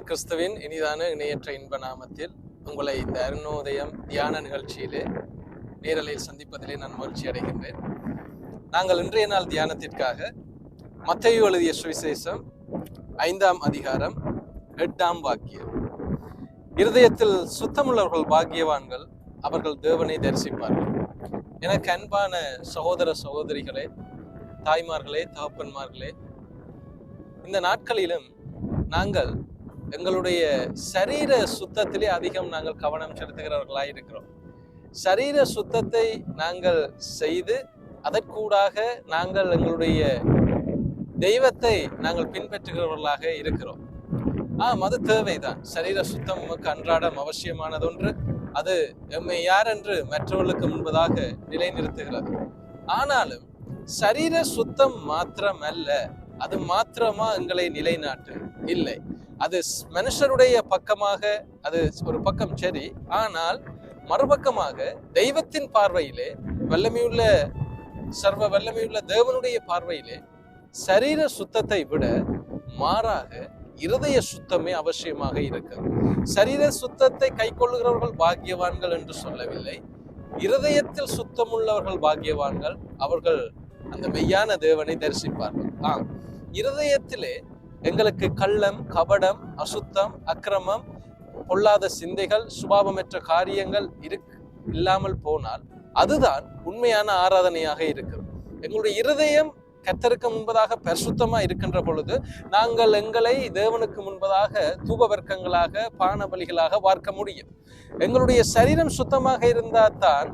கிறிஸ்துவின் இனிதான இணையற்ற இன்ப நாமத்தில் உங்களை இந்த அருணோதயம் தியான நிகழ்ச்சியிலே நேரலையில் சந்திப்பதிலே நான் மகிழ்ச்சி அடைகின்றேன். நாங்கள் இன்றைய நாள் தியானத்திற்காக மத்தையு எழுதிய சுவிசேஷம் ஐந்தாம் அதிகாரம் எட்டாம் வாக்கியம். இருதயத்தில் சுத்தமுள்ளவர்கள் பாக்கியவான்கள் அவர்கள் தேவனை தரிசிப்பார்கள். எனக்கு அன்பான சகோதர சகோதரிகளே தாய்மார்களே தகப்பன்மார்களே இந்த நாட்களிலும் நாங்கள் எங்களுடைய சரீர சுத்தத்திலே அதிகம் நாங்கள் கவனம் செலுத்துகிறவர்களாக இருக்கிறோம். சரீர சுத்தத்தை நாங்கள் செய்து அதற்கூடாக நாங்கள் எங்களுடைய தெய்வத்தை நாங்கள் பின்பற்றுகிறவர்களாக இருக்கிறோம். ஆம் அது தேவைதான். சரீர சுத்தம் நமக்கு அன்றாடம் அவசியமானதொன்று. அது எம்மை யார் என்று மற்றவர்களுக்கு முன்பதாக நிலைநிறுத்துகிறது. ஆனாலும் சரீர சுத்தம் மாத்திரமல்ல அது மாத்திரமா எங்களை நிலைநாட்டு. இல்லை. அது ஸ்- மனுஷருடைய பக்கமாக அது ஒரு பக்கம் சரி ஆனால் மறுபக்கமாக தெய்வத்தின் பார்வையிலே வல்லமையுள்ள சர்வ வல்லமையுள்ள தேவனுடைய பார்வையிலே சரீர சுத்தத்தை விட மாறாக இருதய சுத்தமே அவசியமாக இருக்கிறது சரீர சுத்தத்தை கைக்கொள்ளுகிறவர்கள் பாக்கியவான்கள் என்று சொல்லவில்லை. இருதயத்தில் சுத்தமுள்ளவர்கள் பாக்கியவான்கள் அவர்கள் அந்த மெய்யான தேவனை தரிசிப்பார்கள். ஆம். இருதயத்திலே எங்களுக்கு கள்ளம் கபடம் அசுத்தம் அக்கிரமம் பொல்லாத சிந்தைகள் சுபாவமற்ற காரியங்கள் இருக் இல்லாமல் போனால் அதுதான் உண்மையான ஆராதனையாக இருக்கிறது. எங்களுடைய இருதயம் கத்தருக்கு முன்பதாக பரிசுத்தமா இருக்கின்ற பொழுது நாங்கள் எங்களை தேவனுக்கு முன்பதாக தூபவர்க்கங்களாக பானபலிகளாக பார்க்க முடியும். எங்களுடைய சரீரம் சுத்தமாக இருந்தால் தான்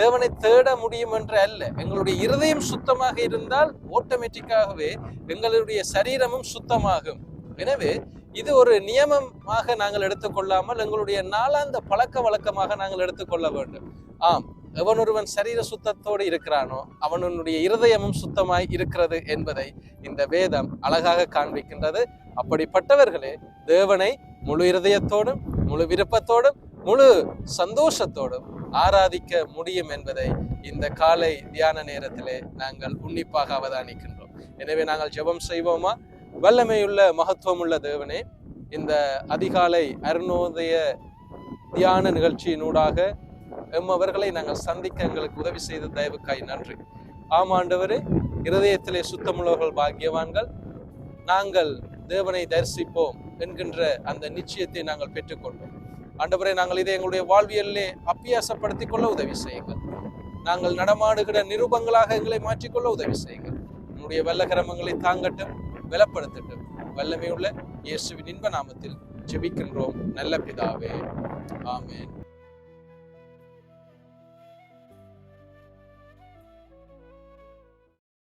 தேவனை தேட முடியும் என்று அல்ல. எங்களுடைய இருதயம் சுத்தமாக இருந்தால் ஆட்டோமேட்டிக்காகவே எங்களுடைய சரீரமும் சுத்தமாகும். எனவே இது ஒரு நியமமாக நாங்கள் எடுத்துக்கொள்ளாமல் எங்களுடைய நாளாந்த பழக்க வழக்கமாக நாங்கள் எடுத்துக்கொள்ள வேண்டும். ஆம் எவனொருவன் சரீர சுத்தத்தோடு இருக்கிறானோ அவனுடைய இருதயமும் சுத்தமாய் இருக்கிறது என்பதை இந்த வேதம் அழகாக காண்பிக்கின்றது. அப்படிப்பட்டவர்களே தேவனை முழு இருதயத்தோடும் முழு விருப்பத்தோடும் முழு சந்தோஷத்தோடும் ஆராதிக்க முடியும் என்பதை இந்த காலை தியான நேரத்திலே நாங்கள் உன்னிப்பாக அவதானிக்கின்றோம். எனவே நாங்கள் ஜெபம் செய்வோமா? வல்லமையுள்ள மகத்துவமுள்ள தேவனே இந்த அதிகாலை அருணோதய தியான நிகழ்ச்சியினூடாக எம்மவர்களை நாங்கள் சந்திக்க எங்களுக்கு உதவி செய்த தயவுக்காய் நன்றி. ஆமாண்டவரே இருதயத்திலே சுத்தமுள்ளவர்கள் பாக்கியவான்கள். நாங்கள் தேவனை தரிசிப்போம் என்கின்ற அந்த நிச்சயத்தை நாங்கள் பெற்றுக்கொண்டோம். ஆண்டவரே நாங்கள் இதை எங்களுடைய வாழ்வியலிலே அப்பியாசப்படுத்திக் கொள்ள உதவி செய்யுங்கள். நாங்கள் நடமாடுகிற நிருபங்களாக எங்களை மாற்றிக்கொள்ள உதவி செய்யுங்கள். உன்னுடைய வெள்ளக்கிரமங்களை தாங்கட்டும் பலப்படுத்தட்டும். வல்லமையுள்ள இயேசுவின் இன்ப நாமத்தில் ஜெபிக்கின்றோம். நல்ல பிதாவே ஆமேன்.